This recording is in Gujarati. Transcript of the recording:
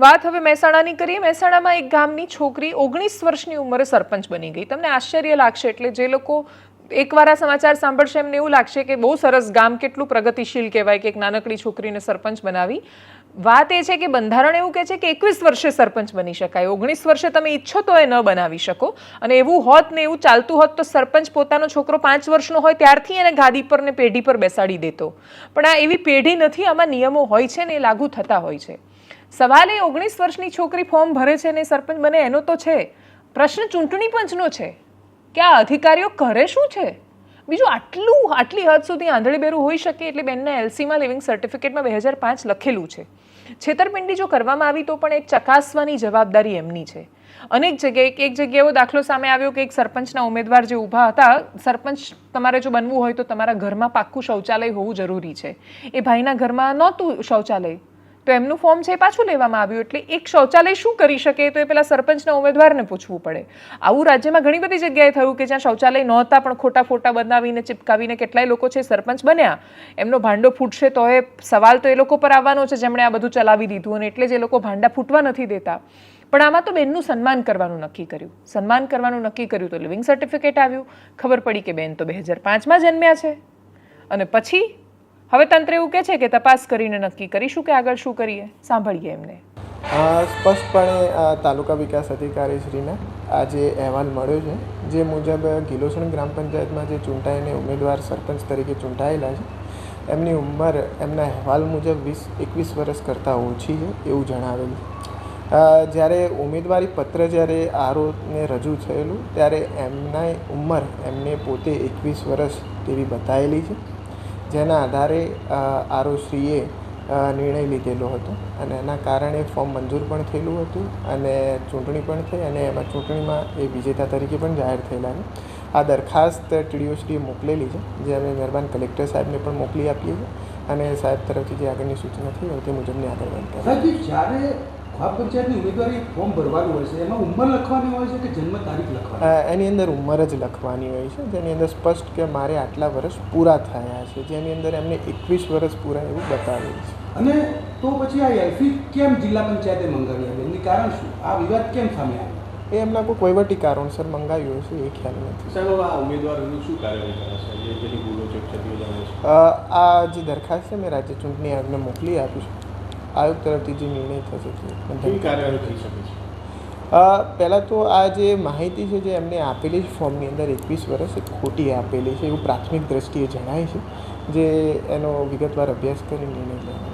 વાત હવે મહેસાણાની કરીએ. મહેસાણામાં એક ગામની છોકરી ઓગણીસ વર્ષની ઉંમરે સરપંચ બની ગઈ. તમને આશ્ચર્ય લાગશે એટલે જે લોકો એકવાર આ સમાચાર સાંભળશે એમને એવું લાગશે કે બહુ સરસ ગામ કેટલું પ્રગતિશીલ કહેવાય કે એક નાનકડી છોકરીને સરપંચ બનાવી. વાત એ છે કે બંધારણ એવું કહે છે કે એકવીસ વર્ષે સરપંચ બની શકાય. ઓગણીસ વર્ષે તમે ઈચ્છો તો એ ન બનાવી શકો. અને એવું હોત ને એવું ચાલતું હોત તો સરપંચ પોતાનો છોકરો પાંચ વર્ષનો હોય ત્યારથી એને ગાદી પર ને પેઢી પર બેસાડી દેતો. પણ આ એવી પેઢી નથી. આમાં નિયમો હોય છે ને એ લાગુ થતા હોય છે. સવાલ એ ઓગણીસ વર્ષની છોકરી ફોર્મ ભરે છે ને સરપંચ બને, એનો તો છે. પ્રશ્ન ચૂંટણી પંચનો છે કે આ અધિકારીઓ કરે શું છે? બીજું આટલું, આટલી હદ સુધી આંધળીબેરું હોઈ શકે એટલે બેનના એલસીમાં લિવિંગ સર્ટિફિકેટમાં બે હજાર પાંચ લખેલું છે. છેતરપિંડી જો કરવામાં આવી તો પણ એક ચકાસવાની જવાબદારી એમની છે. અનેક જગ્યાએ, એક જગ્યાએ દાખલો સામે આવ્યો કે એક સરપંચના ઉમેદવાર જે ઊભા હતા, સરપંચ તમારે જો બનવું હોય તો તમારા ઘરમાં પાક્કું શૌચાલય હોવું જરૂરી છે. એ ભાઈના ઘરમાં નહોતું શૌચાલય. તો એમનું ફોર્મ છે પાછું લેવામાં આવ્યું. એટલે એક શૌચાલય શું કરી શકે તો એ પેલા સરપંચના ઉમેદવારને પૂછવું પડે. આવું રાજ્યમાં ઘણી બધી જગ્યાએ થયું કે જ્યાં શૌચાલય નહોતા, પણ ખોટા ફોટા બનાવીને, ચિપકાવીને કેટલાય લોકો છે સરપંચ બન્યા. એમનો ભાંડો ફૂટશે તો એ સવાલ તો એ લોકો પર આવવાનો છે, જેમણે આ બધું ચલાવી દીધું અને એટલે જ એ લોકો ભાંડા ફૂટવા નથી દેતા. પણ આમાં તો બેનનું સન્માન કરવાનું નક્કી કર્યું. સન્માન કરવાનું નક્કી કર્યું તો લિવિંગ સર્ટિફિકેટ આવ્યું. ખબર પડી કે બેન તો બે હજાર પાંચમાં જન્મ્યા છે. અને પછી હવે તંત્ર એવું કહે છે કે તપાસ કરીને નક્કી કરીશું કે આગળ શું કરીએ? સાંભળીએ એમને. સ્પષ્ટપણે તાલુકા વિકાસ અધિકારીશ્રીને આ જે અહેવાલ મળ્યો છે, જે મુજબ ગિલોસણ ગ્રામ પંચાયતમાં જે ચૂંટાઈને ઉમેદવાર સરપંચ તરીકે ચૂંટાયેલા છે, એમની ઉંમર, એમના અહેવાલ મુજબ વીસ, એકવીસ વર્ષ કરતાં ઓછી છે એવું જણાવેલું જ્યારે ઉમેદવારી પત્ર જ્યારે આરોને રજૂ થયેલું, ત્યારે એમના ઉંમર એમને પોતે એકવીસ વર્ષ તેવી બતાવેલી છે. જેના આધારે અ, આરોશ્રીએ નિર્ણય લીધેલો હતો. અને એના કારણે ફોર્મ મંજૂર પણ થયેલું હતું અને ચૂંટણી પણ થઈ અને એમાં ચૂંટણીમાં એ વિજેતા તરીકે પણ જાહેર થયેલા છે. આ દરખાસ્ત ટીડીઓશ્રીએ મોકલેલી છે જે અમે મહેરબાન કલેક્ટર સાહેબને પણ મોકલી આપીએ છીએ અને સાહેબ તરફથી જે આગળની સૂચના થઈ હોય તે મુજબની આગળ વાત કરીએ. જ્યારે પંચાયતની ઉમેદવારી ફોર્મ ભરવાનું હોય છે. એમાં ઉંમર લખવાની હોય છે કે જન્મ તારીખ લખવાની? એની અંદર ઉંમર જ લખવાની હોય છે. જેની અંદર સ્પષ્ટ કે મારે આટલા વર્ષ પૂરા થયા છે. જેની અંદર એમને એકવીસ વર્ષ પૂરા એવું બતાવ્યું છે. અને તો પછી આ એલફી કેમ જિલ્લા પંચાયતે મંગાવી આપી એમની કારણ શું? આ વિવાદ કેમ સામે આવ્યો? એ એમના કોઈ વહીવટી કારણસર મંગાવ્યું હશે એ ખ્યાલ નથી. સાહેબ હવે આ ઉમેદવારોનું શું કાર્યવાહી કરાશે છે? છે? આ જે દરખાસ્ત છે મેં રાજ્ય ચૂંટણી આયોગને મોકલી આપી છે. આયોગ તરફથી જે નિર્ણય થશે તે કાર્યવાહી થઈ શકે છે? પહેલાં તો આ જે માહિતી છે જે એમને આપેલી છે ફોર્મની અંદર એકવીસ વર્ષ એ ખોટી આપેલી છે એવું પ્રાથમિક દ્રષ્ટિએ જણાય છે જે એનો વિગતવાર અભ્યાસ કરી નિર્ણય લેવાનો